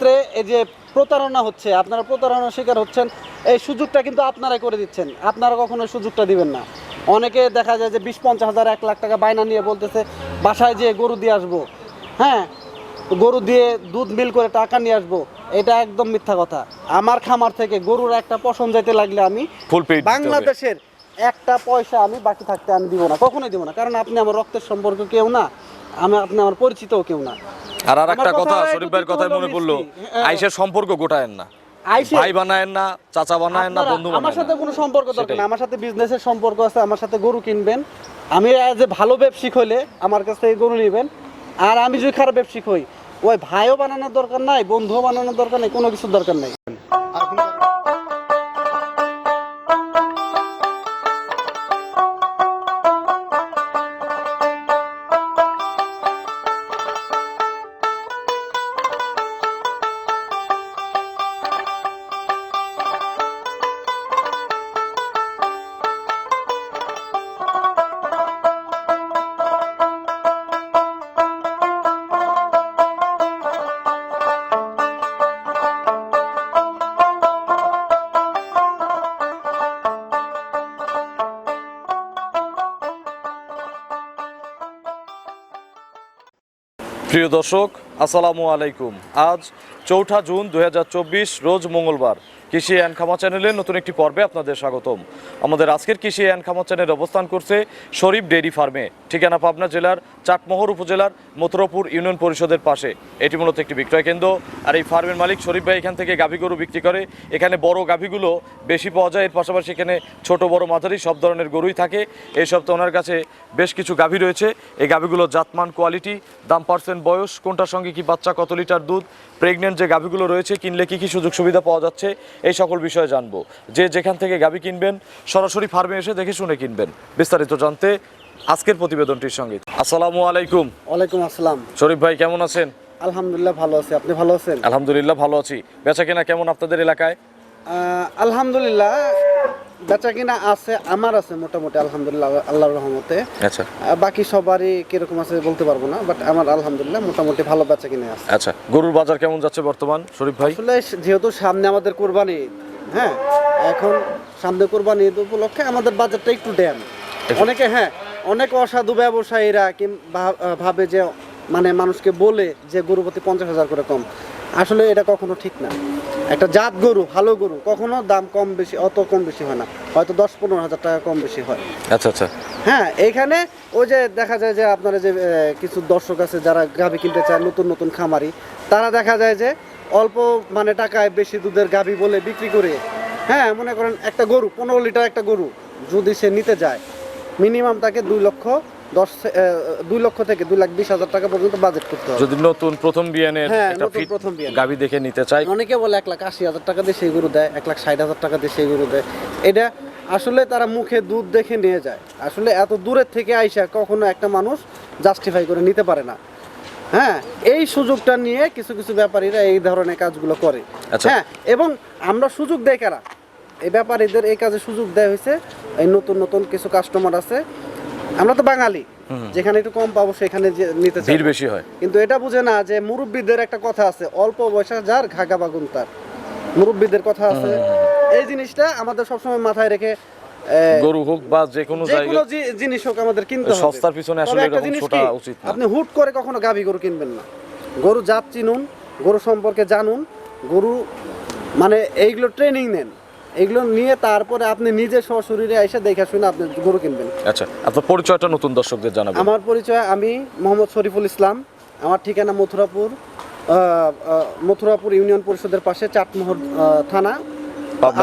ক্ষেত্রে এই যে প্রতারণা হচ্ছে আপনারা প্রতারণার শিকার হচ্ছেন এই সুযোগটা কিন্তু আপনারাই করে দিচ্ছেন। আপনারা কখনো সুযোগটা দিবেন না। অনেকে দেখা যায় যে বিশ পঞ্চাশ হাজার এক লাখ টাকা বায়না নিয়ে বলতেছে বাসায় যেয়ে গরু দিয়ে আসব। হ্যাঁ গরু দিয়ে দুধ মিল করে টাকা নিয়ে আসব। এটা একদম মিথ্যা কথা। আমার খামার থেকে গরুর একটা পশম যাইতে লাগলে আমি ফুল বাংলাদেশের একটা পয়সা আমি বাকি থাকতে আমি দিব না কখনোই দিব না। কারণ আপনি আমার রক্তের সম্পর্ক কেউ না আমি আপনি আমার পরিচিতও কেউ না। আর আর একটা কথা কথা শরীফ ভাইয়ের কথাই মনে পড়ল হ্যাঁ। আইসের সম্পর্ক গোটায়েন না। ভাই বানায়েন না চাচা বানায়েন না বন্ধু আমার সাথে কোনো সম্পর্ক দরকার না আমার সাথে বিজনেসের সম্পর্ক আছে আমার সাথে গরু কিনবেন। আমি যে ভালো ব্যবসায়িক হইলে আমার কাছ থেকে গরু নেবেন। আর আমি যদি খারাপ ব্যবসায়িক হই ওই ভাইও বানানোর দরকার নাই বন্ধুও বানানোর দরকার নাই কোনো কিছুর দরকার নাই। নেই প্রিয় দর্শক আসসালামু আলাইকুম। আজ চৌঠা জুন দু হাজার চব্বিশ, রোজ মঙ্গলবার। কৃষি অ্যান্ড খামা চ্যানেলের নতুন একটি পর্বে আপনাদের স্বাগতম। আমাদের আজকের কৃষি অ্যান্ড খামা চ্যানেল অবস্থান করছে শরীফ ডেইরি ফার্মে, ঠিকানা পাবনা জেলার চাটমোহর উপজেলার মথুরাপুর ইউনিয়ন পরিষদের পাশে। এটি মূলত একটি বিক্রয় কেন্দ্র। আর এই ফার্মের মালিক শরীফ ভাই এখান থেকে গাভী গরু বিক্রি করে। এখানে বড় গাভীগুলো বেশি পাওয়া যায়। এর পাশাপাশি এখানে ছোট বড় মাঝারি সব ধরনের গরুই থাকে। এই সপ্তাহে ওনার কাছে বেশ কিছু গাভী রয়েছে। এই গাভীগুলোর জাতমান, কোয়ালিটি, দাম, পার্সেন্ট, বয়স, কোনটার সঙ্গে কি বাচ্চা কত লিটার দুধ প্রেগনেন্ট যে গাভীগুলো রয়েছে কিনলে কি কি সুযোগ সুবিধা পাওয়া যাচ্ছে এই সকল বিষয়ে জানব। যে যেখান থেকে গাভী কিনবেন সরাসরি ফার্মে এসে দেখে শুনে কিনবেন। বিস্তারিত জানতে আজকের প্রতিবেদনটির সঙ্গে। আসসালামু আলাইকুম। ওয়ালাইকুম আসসালাম। শরীফ ভাই কেমন আছেন? আলহামদুলিল্লাহ ভালো আছি। আপনি ভালো আছেন? আলহামদুলিল্লাহ ভালো আছি। বেচা কেনা কেমন আপনাদের এলাকায়? আলহামদুলিল্লাহ বেচা কিনা আছে আমার আছে মোটামুটি আলহামদুলিল্লাহ আল্লাহর রহমতে। আচ্ছা। বাকি সবারই কীরকম আছে বলতে পারব না বাট আমার আলহামদুলিল্লাহ মোটামুটি ভালো বেচা কিনে আছে। আচ্ছা গরুর বাজার কেমন যাচ্ছে বর্তমান শরীফ ভাই? আসলে যেহেতু সামনে আমাদের কোরবানি হ্যাঁ এখন সামনে কোরবানি ঈদ উপলক্ষে আমাদের বাজারটা একটু ড্যাম। অনেকে হ্যাঁ অনেক অসাধু ব্যবসায়ীরা আহ, ভাবে যে মানে মানুষকে বলে যে গরু প্রতি পঞ্চাশ হাজার করে কম। আসলে এটা কখনো ঠিক না। একটা জাত গরু ভালো গরু কখনো দাম কম বেশি অত কম বেশি হয় না। হয়তো দশ পনেরো হাজার টাকা কম বেশি হয়। আচ্ছা আচ্ছা। হ্যাঁ এইখানে ওই যে দেখা যায় যে আপনারা যে কিছু দর্শক আছে যারা গাভি কিনতে চায় নতুন নতুন খামারি তারা দেখা যায় যে অল্প মানে টাকায় বেশি দুধের গাভি বলে বিক্রি করে হ্যাঁ মনে করেন একটা গরু পনেরো লিটার একটা গরু যদি সে নিতে যায় মিনিমাম তাকে দুই লক্ষ দশ দুই লক্ষ থেকে দুই লাখ বিশ হাজার টাকা পর্যন্ত বাজেট করতে হবে। যদি নতুন প্রথম বিয়ানের হ্যাঁ, একটা ফিট প্রথম বিয়ান। গাবি দেখে নিতে চাই। অনেকে বলে এক লাখ আশি হাজার টাকা দিয়ে সেই গরু দেয় এক লাখ ষাট হাজার টাকা দিয়ে সেই গরু দেয়। এটা আসলে তারা মুখে দুধ দেখে নিয়ে যায়। আসলে এত দূরের থেকে আইসা কখনো একটা মানুষ জাস্টিফাই করে নিতে পারে না। হ্যাঁ এই সুযোগটা নিয়ে কিছু কিছু ব্যাপারীরা এই ধরনের কাজগুলো করে। আচ্ছা। হ্যাঁ এবং আমরা সুযোগ দেয় কারা? এই ব্যাপারীদের এই কাজে সুযোগ দেওয়া হয়েছে। এই নতুন নতুন কিছু কাস্টমার আছে। আমরা তো বাঙালি। যেখানে একটু কম পাবো সেখানে যে নিতে চাই। ভিড় বেশি হয়। কিন্তু এটা বুঝে না যে মুরব্বীদের একটা কথা আছে অল্প বয়সে যার ঘাগা বাগুন তার। মুরব্বীদের কথা আছে। এই জিনিসটা আমাদের সবসময় মাথায় রেখে গরু হোক বা যে কোনো জিনিস হোক আমাদের কিনতে হবে। সস্তার পিছনে আসলে এরকম ছোটা উচিত না। আপনি হুট করে কখনো গাভী গরু কিনবেন না। গরু জাত চিনুন গরু সম্পর্কে জানুন গরু মানে এইগুলো ট্রেনিং নেন। এগুলো নিয়ে তারপরে আপনি নিজে সশরীরে এসে দেখে শুনে আপনি গরু কিনবেন। আচ্ছা আপনার পরিচয়টা নতুন দর্শকদের জানাবেন। আমার পরিচয় আমি মোহাম্মদ শরীফুল ইসলাম। আমার ঠিকানা মথুরাপুর মথুরাপুর ইউনিয়ন পরিষদের পাশে চাটমোহর থানা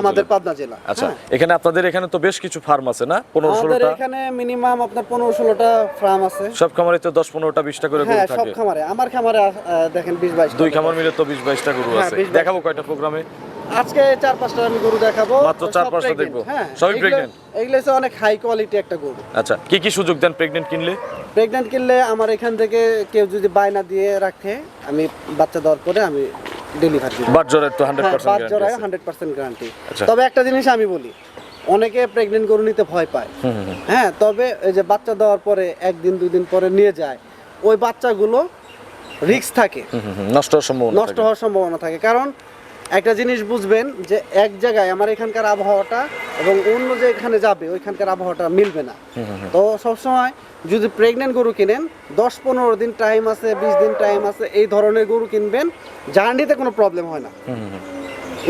আমাদের পাবনা জেলা। আচ্ছা হ্যাঁ। এখানে আপনাদের এখানে তো বেশ কিছু ফার্ম আছে না? পনেরো আমাদের ষোলোটা? এখানে মিনিমাম আপনার পনেরো ষোলোটা ফার্ম আছে। সব খামারে তো দশ পনেরোটা বিশটা করে গরু হ্যাঁ সব খামারে। আমার খামারে দেখেন বিশ বাইশ দুই খামার মিলে তো বিশ বাইশটা গরু হ্যাঁ, আছে। দেখাবো কয়টা প্রোগ্রামে আজকে চার পাঁচটা আমি গরু দেখাবো। মাত্র চার পাঁচটা দেখব? হ্যাঁ সবই pregnant? এগুলো হচ্ছে অনেক হাই কোয়ালিটি একটা গরু। আচ্ছা কি কি সুযোগ দেন প্রেগনেন্ট কিনলে? প্রেগনেন্ট কিনলে আমার এখান থেকে কেউ যদি বায়না দিয়ে রাখে আমি বাচ্চা দেওয়ার পরে আমি ডেলিভারি বাট জোর হান্ড্রেড গ্যারান্টি। তবে একটা জিনিস আমি বলি অনেকে প্রেগনেন্ট গরু নিতে ভয় পায়। হ্যাঁ তবে এই যে বাচ্চা দেওয়ার পরে একদিন দুই দিন পরে নিয়ে যায় ওই বাচ্চাগুলো রিস্ক থাকে। নষ্ট হওয়ার সম্ভাবনা নষ্ট হওয়ার সম্ভাবনা থাকে। কারণ একটা জিনিস বুঝবেন যে এক জায়গায় আমার এখানকার আবহাওয়াটা এবং অন্য যে এখানে যাবে ওইখানকার আবহাওয়াটা মিলবে না। তো সবসময় যদি প্রেগনেন্ট গরু কিনেন দশ পনেরো দিন টাইম আছে বিশ দিন টাইম আছে এই ধরনের গরু কিনবেন জার্নিতে কোনো প্রবলেম হয় না।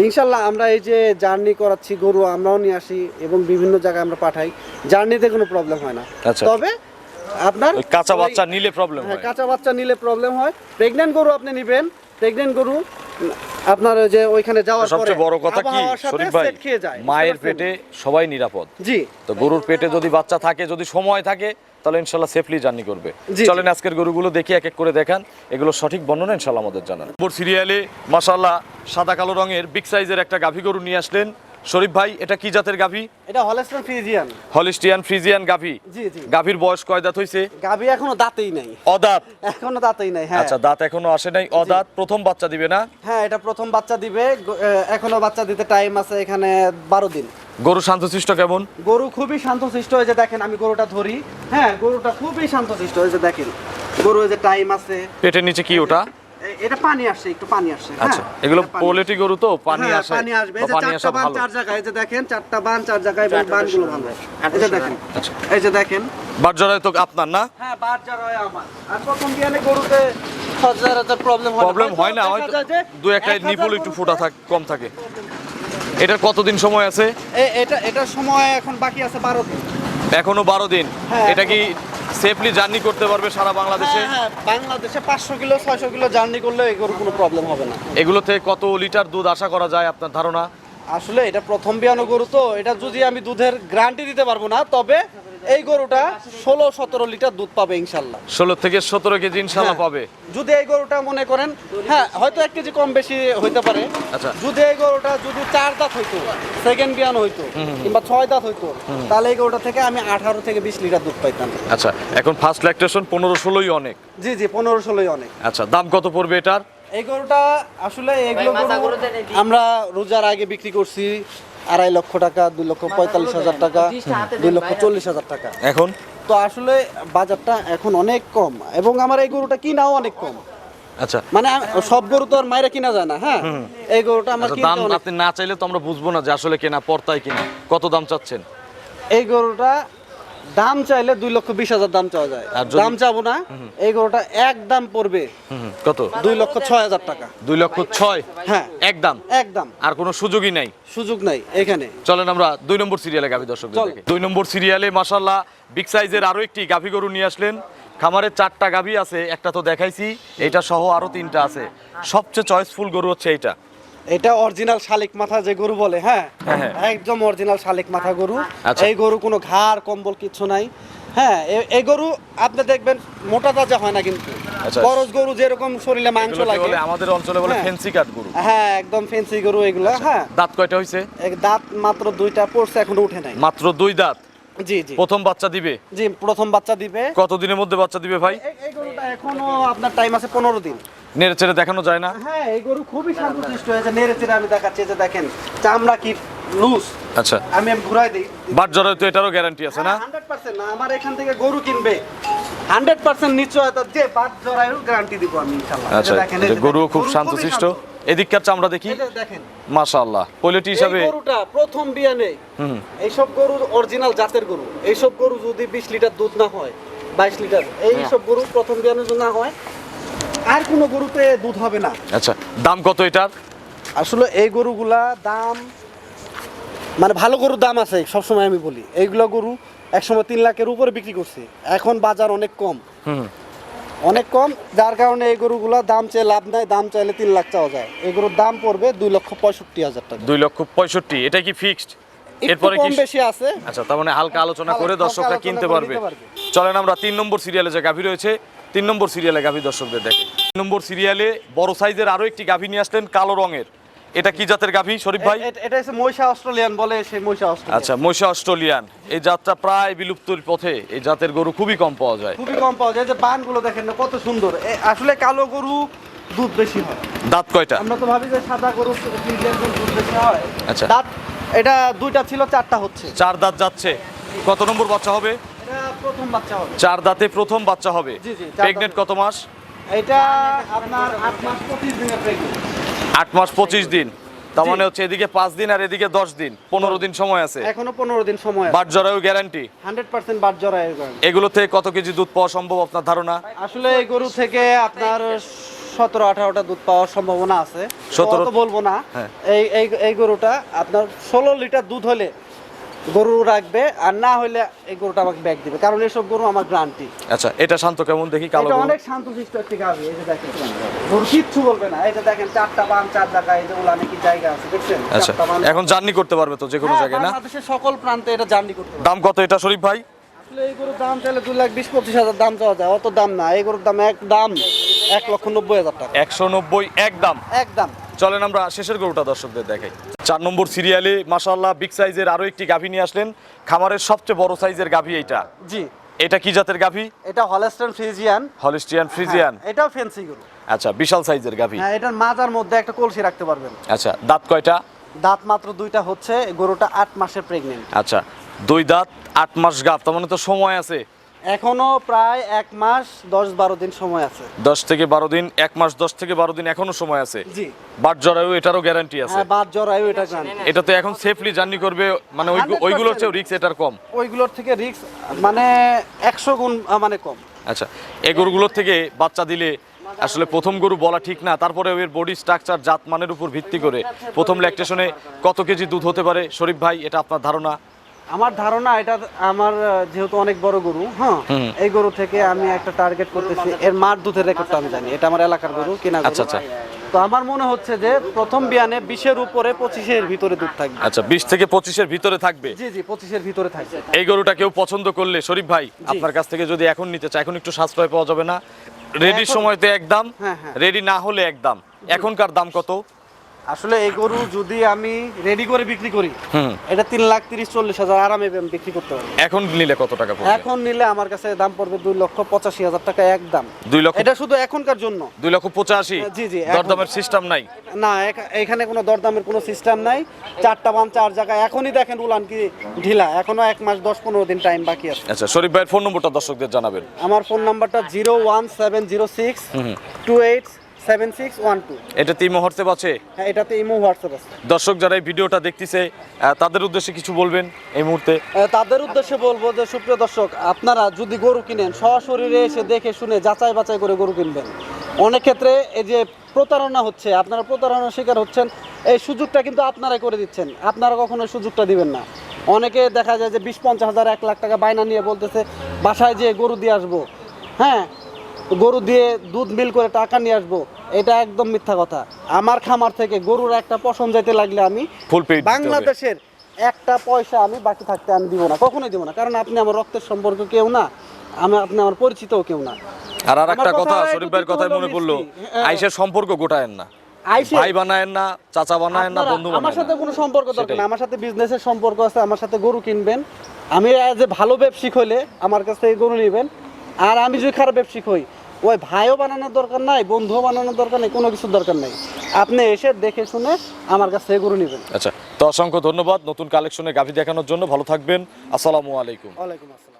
ইনশাল্লাহ আমরা এই যে জার্নি করাচ্ছি গরু আমরাও নিয়ে আসি এবং বিভিন্ন জায়গায় আমরা পাঠাই জার্নিতে কোনো প্রবলেম হয় না। আচ্ছা। তবে আপনার কাঁচা বাচ্চা নিলে প্রবলেম হ্যাঁ হয়। কাঁচা বাচ্চা নিলে প্রবলেম হয়। প্রেগনেন্ট গরু আপনি নেবেন প্রেগনেন্ট গরু আপনার যে ওইখানে যাওয়ার পরে সবচেয়ে বড় কথা কি? শরীফ ভাই মায়ের পেটে সবাই নিরাপদ। জি। তো গরুর পেটে যদি বাচ্চা থাকে যদি সময় থাকে তাহলে ইনশাল্লাহ সেফলি জার্নি করবে। জি, চলেন আজকের গরুগুলো দেখি এক এক করে দেখান। এগুলো সঠিক বর্ণনা ইনশাল্লাহ আমাদের জানান সিরিয়ালে মাসাল্লাহ সাদা কালো রঙের বিগ সাইজের একটা গাভী গরু নিয়ে আসলেন। শরীফ ভাই এটা কি জাতের গাভী? এটা হলেস্টন ফ্রিজিয়ান। হলিস্টিয়ান ফ্রিজিয়ান গাভী। জি জি। গাভীর বয়স কয় দাঁত হইছে? গাভী এখনও দাঁতেই নাই। অদাঁত? এখনও দাঁতেই নাই হ্যাঁ। আচ্ছা দাঁত এখনও আসে নাই অদাঁত প্রথম বাচ্চা দিবে না? হ্যাঁ এটা প্রথম বাচ্চা দিবে এখনও বাচ্চা দিতে টাইম আছে এখানে বারো দিন। গরু শান্তশিষ্ট কেমন? গরু খুবই শান্তশিষ্ট হয়েছে দেখেন আমি গরুটা ধরি। হ্যাঁ গরুটা খুবই শান্তশিষ্ট হয়েছে দেখেন। গরু যে টাইম আছে। পেটের নিচে কি ওটা? এটা পানি আসছে একটু পানি আসছে হ্যাঁ, আচ্ছা এগুলো পোলেটি গরু তো পানি হ্যাঁ, আসে পানি আসবে। এই যে চারটা বান চার জায়গায় এই যে দেখেন চারটা বান চার জায়গায় বানগুলো ভালো। এই যে দেখেন আচ্ছা। এই যে দেখেন। বাটজরায় তো আপনার না? হ্যাঁ হয় আমার। আর প্রথম বিয়ানে গরুতে সচরাচর প্রবলেম হয় প্রবলেম হয় না হয়তো একটা নিপুল একটু ফোটা থাক কম থাকে। এটার কতদিন সময় আছে? এটা এটার সময় এখন বাকি আছে বারো দিন। এখনও বারো দিন। হ্যাঁ, এটা কি সেফলি জার্নি করতে পারবে সারা বাংলাদেশে? হ্যাঁ, হ্যাঁ, বাংলাদেশে পাঁচশো কিলো ছয়শো কিলো জার্নি করলে এগুলোর কোনো প্রবলেম হবে না। এগুলোতে কত লিটার দুধ আশা করা যায় আপনার ধারণা? আসলে এটা প্রথম বিয়ানো গরু তো এটা যদি আমি দুধের গ্যারান্টি দিতে পারব না তবে এই গরুটা ষোলো সতেরো লিটার দুধ পাবে ইনশাল্লাহ। ষোলো থেকে সতেরো কেজি ইনশাল্লাহ হ্যাঁ। পাবে। যদি এই গরুটা মনে করেন হ্যাঁ হয়তো এক কেজি কম বেশি হইতে পারে। আচ্ছা। যদি এই গরুটা যদি চার দাঁত হইতো সেকেন্ড বিয়ান হইতো কিংবা ছয় দাঁত হইতো তাহলে এই গরুটা থেকে আমি আঠারো থেকে বিশ লিটার দুধ পাইতাম। আচ্ছা এখন ফার্স্ট ল্যাকটেশন পনেরো ষোলোই অনেক। জি জি পনেরো ষোলোই অনেক। আচ্ছা দাম কত পড়বে এটার? এই গরুটা আসলে এগুলো আমরা রোজার আগে বিক্রি করছি। আড়াই লক্ষ টাকা দুই লক্ষ পঁয়তাল্লিশ হাজার টাকা দুই লক্ষ চল্লিশ হাজার টাকা। এখন? তো আসলে বাজারটা এখন অনেক কম এবং আমার এই গরুটা কিনাও অনেক কম। আচ্ছা। মানে সব গরু তো আর মায়েরা কিনা যায় না হ্যাঁ? এই গরুটা আমার আচ্ছা দাম আপনি না চাইলে তো আমরা বুঝব না যে আসলে কেনা পর্তায় কিনা। কত দাম চাচ্ছেন? এই গরুটা দাম চাইলে দুই লক্ষ বিশ হাজার দাম চাওয়া যায়। দাম চাবো না এই গরুটা এক দাম পড়বে কত? দুই লক্ষ ছয় হাজার টাকা। দুই লক্ষ ছয়? হ্যাঁ। একদম একদম আর কোনো সুযোগই নাই? সুযোগ নাই এখানে। চলেন আমরা দুই নম্বর সিরিয়ালে গাভী দর্শক। দুই নম্বর সিরিয়ালে মাসাল্লাহ বিগ সাইজের আরও একটি গাভী গরু নিয়ে আসলেন। খামারের চারটা গাভী আছে একটা তো দেখাইছি এটা সহ আরও তিনটা আছে। সবচেয়ে চয়েসফুল গরু হচ্ছে এইটা। এটা অরিজিনাল শালিক মাথা যে গরু বলে হ্যাঁ? হ্যাঁ, হ্যাঁ। একদম অরিজিনাল শালিক মাথা গরু। আচ্ছা। এই গরু কোনো ঘাড় কম্বল কিচ্ছু নাই। হ্যাঁ এই গরু আপনি দেখবেন মোটা তাজা হয় না কিন্তু। আচ্ছা। করজ গরু যেরকম শরীরে মাংস লাগে। আমাদের অঞ্চলে বলে হ্যাঁ। ফেন্সি কাঠ গরু। হ্যাঁ একদম ফেন্সি গরু এগুলো হ্যাঁ। দাঁত কয়টা এক দাঁত মাত্র দুইটা পড়ছে এখনও উঠে নাই। মাত্র দুই দাঁত? জি জি। প্রথম বাচ্চা দিবে? জি প্রথম বাচ্চা দিবে। কতদিনের মধ্যে বাচ্চা দিবে ভাই? এই গরুটা এখনও আপনার টাইম আছে পনেরো দিন। নেড়ে চেড়ে দেখানো যায় না? হ্যাঁ এই গরু খুবই শান্তশিষ্ট হয়েছে। নেড়ে চেড়ে আমি দেখাচ্ছি যে দেখেন চামড়া কি লুজ আচ্ছা। আমি ঘুরাই দিই। বাট তো এটারও গ্যারান্টি আছে না? হান্ড্রেড পার্সেন্ট না আমার এখান থেকে গরু কিনবে। হান্ড্রেড পার্সেন্ট নিশ্চয়তা যে বাদ জরায়ুর গ্যারান্টি দিব আমি যে আচ্ছা খুব গরু শান্তশিষ্ট এদিককার চামড়া দেখি? দেখেন। মাশাআল্লাহ। পলিটি হিসাবে গরুটা প্রথম বিয়ানে। হুম। এইসব গরু অরিজিনাল জাতের গরু। এইসব গরু যদি বিশ লিটার দুধ না হয় বাইশ লিটার এইসব গরু প্রথম বিয়ানে যদি না হয় আর কোনো গরুতে দুধ হবে না। আচ্ছা দাম কত এটার? আসলে এই গরুগুলা দাম মানে ভালো গরুর দাম আছে সবসময় আমি বলি। এইগুলো গরু একসময় তিন লাখের উপরে বিক্রি করছে। এখন বাজার অনেক কম। হুম। অনেক কম যার কারণে এই গরুগুলো দাম চেয়ে লাভ নাই দাম চাইলে তিন লাখ চাওয়া যায়। এই গরুর দাম পড়বে দুই লক্ষ পঁয়ষট্টি হাজার টাকা। দুই লক্ষ পঁয়ষট্টি এটা কি ফিক্সড এরপরে কি বেশি আছে। আচ্ছা তার মানে হালকা আলোচনা করে দর্শকরা কিনতে পারবে। নিতে পারবে। চলেন আমরা তিন নম্বর সিরিয়ালে যে গাভী রয়েছে তিন নম্বর সিরিয়ালে গাভী দর্শকদের দেখে তিন নম্বর সিরিয়ালে বড় সাইজের আরও একটি গাভী নিয়ে আসলেন কালো রঙের। এটা কি জাতের গাভী শরীফ ভাই? এটা হচ্ছে মহিষা অস্ট্রেলিয়ান বলে সেই মহিষা অস্ট্রেলিয়ান। আচ্ছা মহিষা অস্ট্রেলিয়ান। এই জাতটা প্রায় বিলুপ্তির পথে এই জাতের গরু খুবই কম পাওয়া যায়। খুবই কম পাওয়া যায়। যে বানগুলো দেখেন না কত সুন্দর। আসলে কালো গরু দুধ বেশি হয়। দাঁত কয়টা? আমরা তো ভাবি যে সাদা গরু দুধ বেশি হয়। আচ্ছা। দাঁত এটা দুইটা ছিল চারটা হচ্ছে। চার দাঁত যাচ্ছে। কত নম্বর বাচ্চা হবে? প্রথম বাচ্চা হবে। চার দাঁতে প্রথম বাচ্চা হবে। প্রেগনেন্ট কত মাস? এটা আপনার মাস প্রেগনেন্ট মাস পঁচিশ দিন। তার মানে হচ্ছে এদিকে দিন আর এদিকে দশ দিন। পনেরো দিন সময় আছে। এখনও পনেরো দিন সময় বাট জরায়ু গ্যারান্টি হান্ড্রেড পার্সেন্ট বাদ জড়ায় এগুলো থেকে কত কেজি দুধ পাওয়া সম্ভব আপনার ধারণা? আসলে এই গরু থেকে আপনার সতেরো আঠারোটা দুধ পাওয়ার সম্ভাবনা আছে। 17 তো বলব না। হ্যাঁ। এই এই গরুটা আপনার ষোলো লিটার দুধ হলে গরু রাখবে আর না হলে এই গরুটা আমাকে ব্যাগ দিবে। কারণ এসব গরু আমার গ্রান্টি আচ্ছা এটা শান্ত কেমন দেখি? কালো এটা। অনেক শান্তশিষ্ট একটি গাভি এই যে দেখেন। গরু কিচ্ছু বলবে না। এই যে দেখেন চারটা বান চার জায়গা এই যে উলানে কি জায়গা আছে দেখছেন? আচ্ছা এখন জার্নি করতে পারবে তো যে কোনো হ্যাঁ, জায়গায় না? বাংলাদেশের সকল প্রান্তে এটা জার্নি করতে পারবে। দাম কত এটা শরীফ ভাই? আসলে এই গরুর দাম চাইলে দুই লাখ বিশ পঁচিশ হাজার দাম চাওয়া যায়। অত দাম না। এই গরুর দাম এক দাম এক লক্ষ নব্বই হাজার টাকা। একশো নব্বই এক দাম এক দাম চলেন আমরা শেষের গরুটা দর্শকদের দেখাই। চার নম্বর সিরিয়ালে মাসাল্লাহ বিগ সাইজের আরও একটি গাভী নিয়ে আসলেন। খামারের সবচেয়ে বড় সাইজের গাভী এইটা। জি। এটা কি জাতের গাভী? এটা হলেস্টার্ন ফ্রিজিয়ান। Holstein Friesian. এটাও ফেন্সি গরু। আচ্ছা বিশাল সাইজের গাভী। হ্যাঁ এটার মাজার মধ্যে একটা কলসি রাখতে পারবেন। আচ্ছা দাঁত কয়টা? দাঁত মাত্র দুইটা হচ্ছে গরুটা আট মাসের প্রেগনেন্ট আচ্ছা দুই দাঁত আট মাস গাভ তার মানে তো সময় আছে। এখনও প্রায় এক মাস দশ বারো দিন সময় আছে। দশ থেকে বারো দিন এক মাস দশ থেকে বারো দিন এখনও সময় আছে। জি। বাট জরায়ু এটারও গ্যারান্টি আছে। হ্যাঁ বাদ জরায়ু এটা এটাতে এখন সেফলি জার্নি করবে মানে ওইগুলোর চেয়েও রিক্স এটার কম। ওইগুলোর থেকে রিস্ক মানে একশো গুণ মানে কম। আচ্ছা এই গরুগুলোর থেকে বাচ্চা দিলে আসলে প্রথম গরু বলা ঠিক না তারপরে এর বডি স্ট্রাকচার জাত মানের উপর ভিত্তি করে প্রথম ল্যাকটেশনে কত কেজি দুধ হতে পারে? শরীফ ভাই এটা আপনার ধারণা? আমার ধারণা এটা আমার যেহেতু অনেক বড় গরু হ্যাঁ। এই গরু থেকে আমি একটা টার্গেট করতেছি। এর মার দুধের রেকর্ডটা আমি জানি এটা আমার এলাকার গরু কিনা আচ্ছা, আচ্ছা। তো আমার মনে হচ্ছে যে প্রথম বিয়ানে বিশের উপরে পঁচিশের ভিতরে দুধ থাকবে। আচ্ছা বিশ থেকে পঁচিশের ভিতরে থাকবে? জি জি পঁচিশের ভিতরে থাকবে। এই গরুটা কেউ পছন্দ করলে শরীফ ভাই আপনার কাছ থেকে যদি এখন নিতে চায় এখন একটু সাশ্রয় পাওয়া যাবে না। রেডির সময়তে একদম। রেডি না হলে একদম এখনকার দাম কত? আসলে এই গরু যদি আমি রেডি করে বিক্রি করি এটা তিন লাখ তিরিশ চল্লিশ হাজার আরামে বিক্রি করতে পারব। এখন নিলে কত টাকা এখন নিলে আমার কাছে দাম পড়বে দুই লক্ষ পঁচাশি হাজার টাকা একদম দুই লক্ষ এটা শুধু এখনকার জন্য। দুই লক্ষ পঁচাশি? জি, জি, এখন- দরদামের সিস্টেম নাই? না এখানে কোনো দরদামের কোনো সিস্টেম নাই। চারটা বান চার জায়গা এখনই দেখেন উলান কি ঢিলা। এখনও এক মাস দশ পনেরো দিন টাইম বাকি আছে। আচ্ছা শরীফ ভাইয়ের ফোন নম্বরটা দর্শকদের জানাবেন। আমার ফোন নাম্বারটা zero one seven zero six two eight seven six one two এটা তিমো হোয়াটসঅ্যাপ আছে? হ্যাঁ এটাতে ইমো হোয়াটসঅ্যাপ আছে। দর্শক যারা এই ভিডিওটা দেখতেছে তাদের উদ্দেশ্যে কিছু বলবেন এই মুহূর্তে? তাদের উদ্দেশ্যে বলব যে সুপ্রিয় দর্শক আপনারা যদি গরু কিনেন সশরীরে এসে দেখে শুনে যাচাই বাছাই করে গরু কিনবেন। অনেক ক্ষেত্রে এই যে প্রতারণা হচ্ছে আপনারা প্রতারণার শিকার হচ্ছেন এই সুযোগটা কিন্তু আপনারাই করে দিচ্ছেন। আপনারা কখনো সুযোগটা দিবেন না। অনেকে দেখা যায় যে বিশ পঞ্চাশ হাজার এক লাখ টাকা বায়না নিয়ে বলতেছে বাসায় যেয়ে গরু দিয়ে আসব। হ্যাঁ গরু দিয়ে দুধ মিল করে টাকা নিয়ে আসব এটা একদম মিথ্যা কথা। আমার খামার থেকে গরুর একটা পশম যাইতে লাগলে আমি বাংলাদেশের একটা পয়সা আমি বাকি থাকতে আমি দিব না কখনোই দিব না কারণ আপনি আমার রক্তের সম্পর্ক কেউ না আমি আপনি আমার পরিচিতও কেউ না। আর আর একটা কথা শরীফ ভাইয়ের কথাই মনে পড়ল হ্যাঁ। আইসের সম্পর্ক গোটায়েন না। ভাই বানায়েন না চাচা বানায়েন না বন্ধু আমার সাথে কোনো সম্পর্ক দরকার না আমার সাথে বিজনেসের সম্পর্ক আছে আমার সাথে গরু কিনবেন আমি যে ভালো ব্যবসায়িক হইলে আমার কাছ থেকে গরু নেবেন আর আমি যদি খারাপ ব্যবসায়িক হই ওই ভাইও বানানোর দরকার নাই বন্ধুও বানানোর দরকার নেই কোনো কিছুর দরকার নেই। আপনি এসে দেখে শুনে আমার কাছ থেকে গরু নেবেন। আচ্ছা তো অসংখ্য ধন্যবাদ নতুন কালেকশনে গাভী দেখানোর জন্য। ভালো থাকবেন। আসসালামু আলাইকুম। ওয়ালাইকুম আসসালাম।